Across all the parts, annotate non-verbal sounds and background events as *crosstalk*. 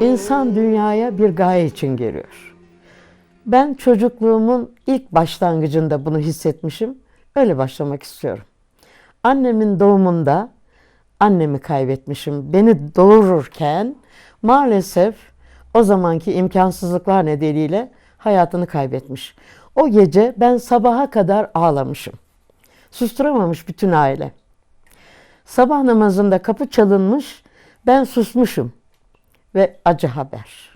İnsan dünyaya bir gaye için geliyor. Ben çocukluğumun ilk başlangıcında bunu hissetmişim. Öyle başlamak istiyorum. Annemin doğumunda annemi kaybetmişim. Beni doğururken maalesef o zamanki imkansızlıklar nedeniyle hayatını kaybetmiş. O gece ben sabaha kadar ağlamışım. Susturamamış bütün aile. Sabah namazında kapı çalınmış, ben susmuşum ve acı haber.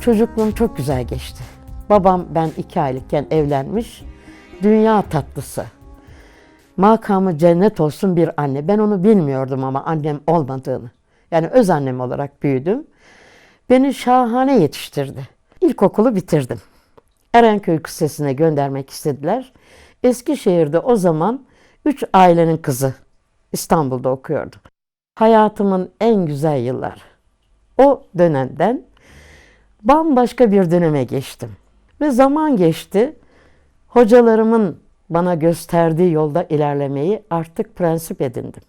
Çocukluğum çok güzel geçti. Babam ben iki aylıkken evlenmiş. Dünya tatlısı. Makamı cennet olsun bir anne. Ben onu bilmiyordum ama annem olmadığını. Yani öz annem olarak büyüdüm. Beni şahane yetiştirdi. İlkokulu bitirdim. Erenköy Lisesi'ne göndermek istediler. Eskişehir'de o zaman üç ailenin kızı İstanbul'da okuyordu. Hayatımın en güzel yılları. O dönemden bambaşka bir döneme geçtim. Ve zaman geçti. Hocalarımın bana gösterdiği yolda ilerlemeyi artık prensip edindim.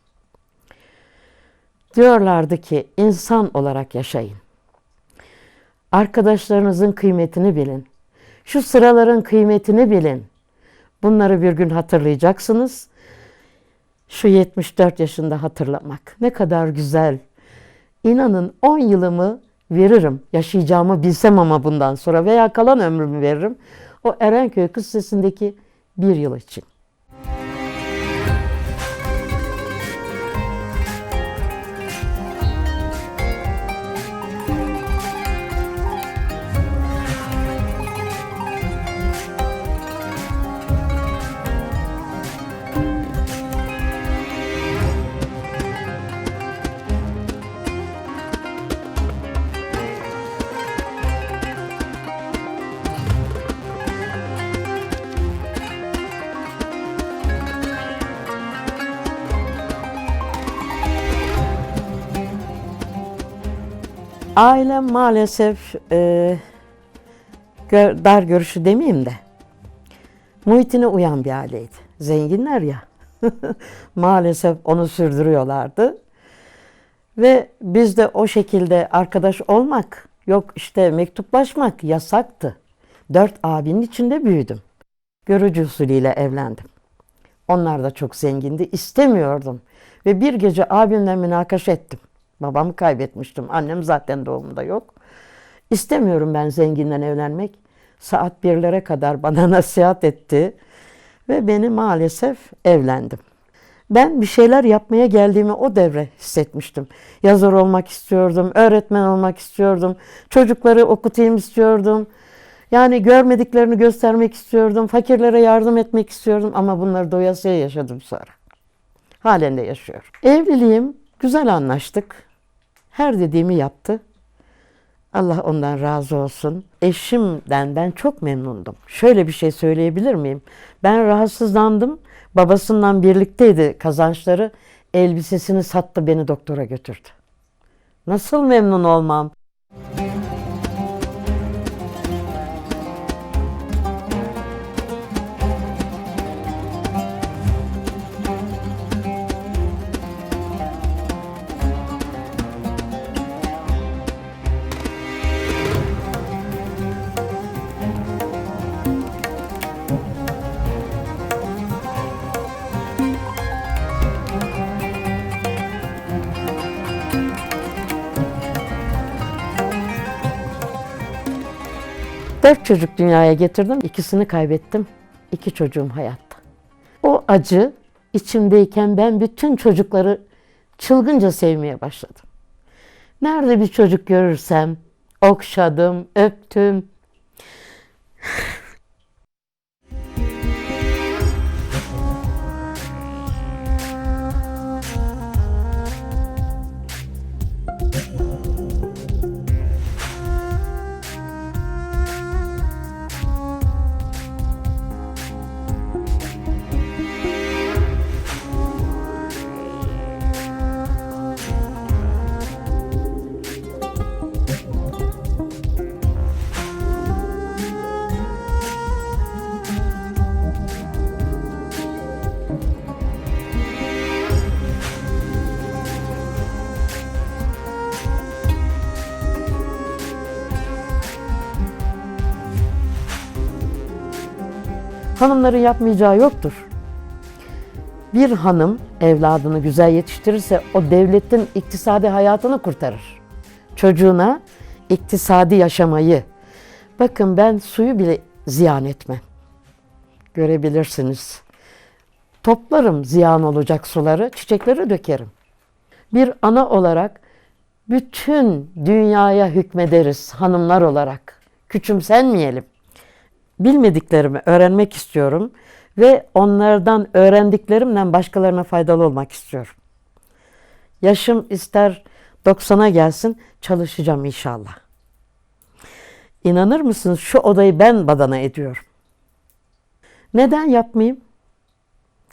Diyorlardı ki insan olarak yaşayın. Arkadaşlarınızın kıymetini bilin. Şu sıraların kıymetini bilin. Bunları bir gün hatırlayacaksınız. Şu 74 yaşında hatırlamak ne kadar güzel. İnanın 10 yılımı veririm. Yaşayacağımı bilsem ama bundan sonra veya kalan ömrümü veririm. O Erenköy Kız bir yıl için. Ailem maalesef e, gör- dar görüşü demeyeyim de muhitine uyan bir aileydi. Zenginler ya. *laughs* maalesef onu sürdürüyorlardı. Ve biz de o şekilde arkadaş olmak, yok işte mektuplaşmak yasaktı. Dört abinin içinde büyüdüm. Görücü usulüyle evlendim. Onlar da çok zengindi. İstemiyordum. Ve bir gece abimle münakaşa ettim. Babamı kaybetmiştim. Annem zaten doğumda yok. İstemiyorum ben zenginden evlenmek. Saat birlere kadar bana *laughs* nasihat etti. Ve beni maalesef evlendim. Ben bir şeyler yapmaya geldiğimi o devre hissetmiştim. Yazar olmak istiyordum, öğretmen olmak istiyordum, çocukları okutayım istiyordum. Yani görmediklerini göstermek istiyordum, fakirlere yardım etmek istiyordum ama bunları doyasıya yaşadım sonra. Halen de yaşıyorum. Evliliğim güzel anlaştık. Her dediğimi yaptı. Allah ondan razı olsun. Eşimden ben çok memnundum. Şöyle bir şey söyleyebilir miyim? Ben rahatsızlandım. Babasından birlikteydi kazançları. Elbisesini sattı beni doktora götürdü. Nasıl memnun olmam? Dört çocuk dünyaya getirdim. İkisini kaybettim. İki çocuğum hayatta. O acı içimdeyken ben bütün çocukları çılgınca sevmeye başladım. Nerede bir çocuk görürsem okşadım, öptüm. Hanımların yapmayacağı yoktur. Bir hanım evladını güzel yetiştirirse o devletin iktisadi hayatını kurtarır. Çocuğuna iktisadi yaşamayı. Bakın ben suyu bile ziyan etmem. Görebilirsiniz. Toplarım ziyan olacak suları, çiçekleri dökerim. Bir ana olarak bütün dünyaya hükmederiz hanımlar olarak. Küçümsenmeyelim. Bilmediklerimi öğrenmek istiyorum ve onlardan öğrendiklerimle başkalarına faydalı olmak istiyorum. Yaşım ister 90'a gelsin çalışacağım inşallah. İnanır mısınız şu odayı ben badana ediyorum. Neden yapmayayım?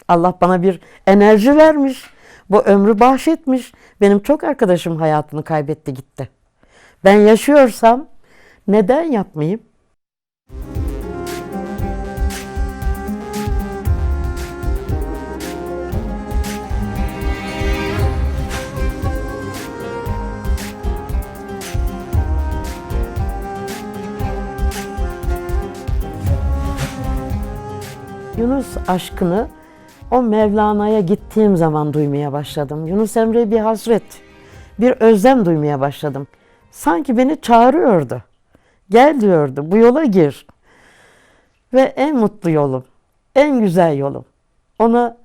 Allah bana bir enerji vermiş. Bu ömrü bahşetmiş. Benim çok arkadaşım hayatını kaybetti gitti. Ben yaşıyorsam neden yapmayayım? Yunus aşkını o Mevlana'ya gittiğim zaman duymaya başladım. Yunus Emre'ye bir hasret, bir özlem duymaya başladım. Sanki beni çağırıyordu. Gel diyordu, bu yola gir. Ve en mutlu yolum, en güzel yolum. Ona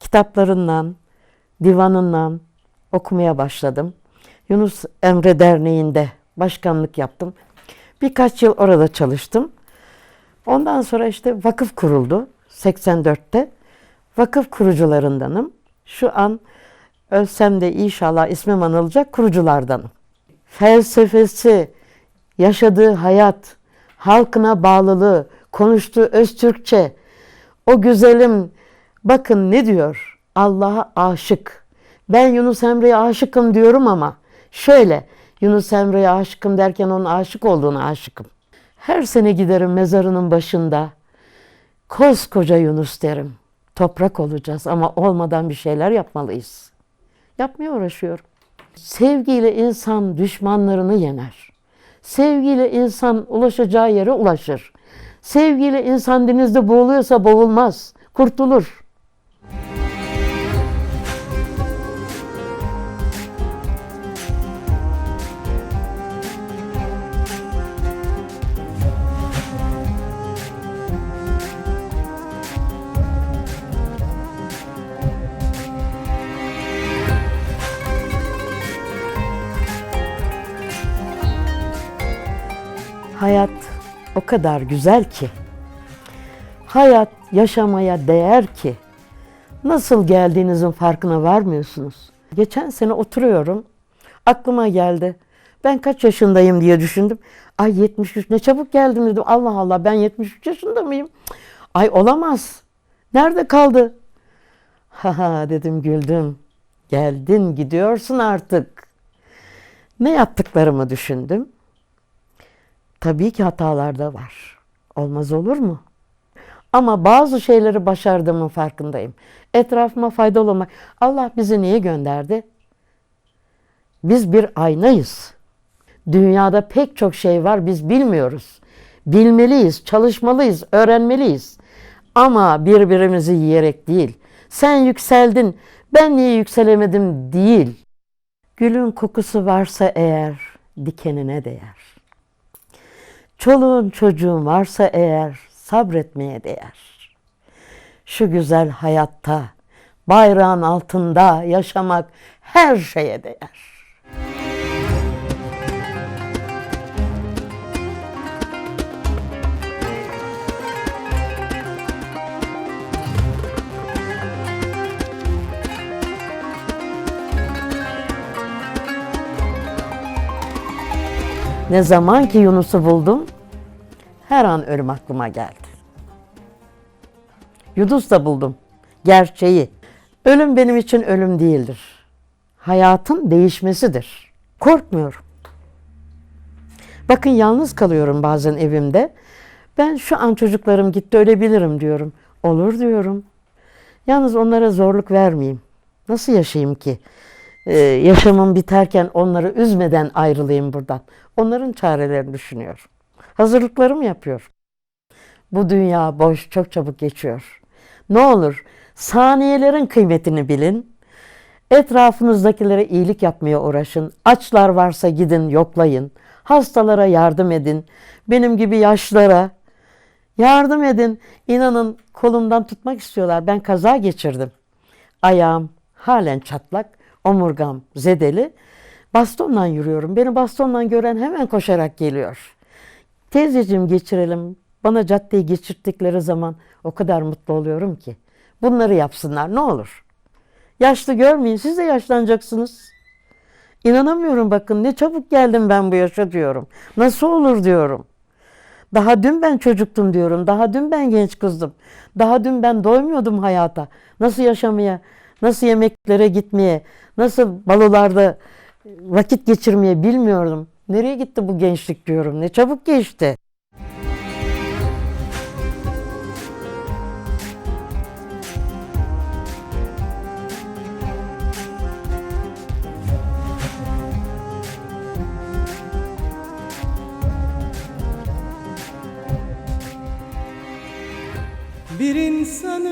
kitaplarından, divanından okumaya başladım. Yunus Emre Derneği'nde başkanlık yaptım. Birkaç yıl orada çalıştım. Ondan sonra işte vakıf kuruldu 84'te. Vakıf kurucularındanım. Şu an ölsem de inşallah ismim anılacak kuruculardanım. Felsefesi, yaşadığı hayat, halkına bağlılığı, konuştuğu öz Türkçe, o güzelim bakın ne diyor? Allah'a aşık. Ben Yunus Emre'ye aşıkım diyorum ama şöyle Yunus Emre'ye aşıkım derken onun aşık olduğuna aşıkım. Her sene giderim mezarının başında. Koskoca Yunus derim. Toprak olacağız ama olmadan bir şeyler yapmalıyız. Yapmaya uğraşıyorum. Sevgiyle insan düşmanlarını yener. Sevgiyle insan ulaşacağı yere ulaşır. Sevgiyle insan denizde boğuluyorsa boğulmaz, kurtulur. O kadar güzel ki. Hayat yaşamaya değer ki. Nasıl geldiğinizin farkına varmıyorsunuz. Geçen sene oturuyorum. Aklıma geldi. Ben kaç yaşındayım diye düşündüm. Ay 73 ne çabuk geldim dedim. Allah Allah ben 73 yaşında mıyım? Ay olamaz. Nerede kaldı? Ha dedim güldüm. Geldin gidiyorsun artık. Ne yaptıklarımı düşündüm. Tabii ki hatalar da var. Olmaz olur mu? Ama bazı şeyleri başardığımın farkındayım. Etrafıma faydalı olmak. Allah bizi niye gönderdi? Biz bir aynayız. Dünyada pek çok şey var biz bilmiyoruz. Bilmeliyiz, çalışmalıyız, öğrenmeliyiz. Ama birbirimizi yiyerek değil. Sen yükseldin, ben niye yükselemedim değil. Gülün kokusu varsa eğer dikenine değer. Çoluğun çocuğun varsa eğer sabretmeye değer. Şu güzel hayatta bayrağın altında yaşamak her şeye değer. Ne zaman ki Yunus'u buldum, her an ölüm aklıma geldi. Yunus da buldum. Gerçeği. Ölüm benim için ölüm değildir. Hayatın değişmesidir. Korkmuyorum. Bakın yalnız kalıyorum bazen evimde. Ben şu an çocuklarım gitti ölebilirim diyorum. Olur diyorum. Yalnız onlara zorluk vermeyeyim. Nasıl yaşayayım ki? Ee, yaşamım biterken onları üzmeden ayrılayım buradan. Onların çarelerini düşünüyorum. Hazırlıklarımı yapıyorum. Bu dünya boş, çok çabuk geçiyor. Ne olur saniyelerin kıymetini bilin. Etrafınızdakilere iyilik yapmaya uğraşın. Açlar varsa gidin yoklayın. Hastalara yardım edin. Benim gibi yaşlara yardım edin. İnanın kolumdan tutmak istiyorlar. Ben kaza geçirdim. Ayağım halen çatlak, omurgam zedeli. Bastonla yürüyorum. Beni bastonla gören hemen koşarak geliyor. Teyzeciğim geçirelim. Bana caddeyi geçirttikleri zaman o kadar mutlu oluyorum ki. Bunları yapsınlar ne olur. Yaşlı görmeyin siz de yaşlanacaksınız. İnanamıyorum bakın ne çabuk geldim ben bu yaşa diyorum. Nasıl olur diyorum. Daha dün ben çocuktum diyorum. Daha dün ben genç kızdım. Daha dün ben doymuyordum hayata. Nasıl yaşamaya, nasıl yemeklere gitmeye, nasıl balolarda vakit geçirmeye bilmiyordum. Nereye gitti bu gençlik diyorum. Ne çabuk geçti. Bir insanı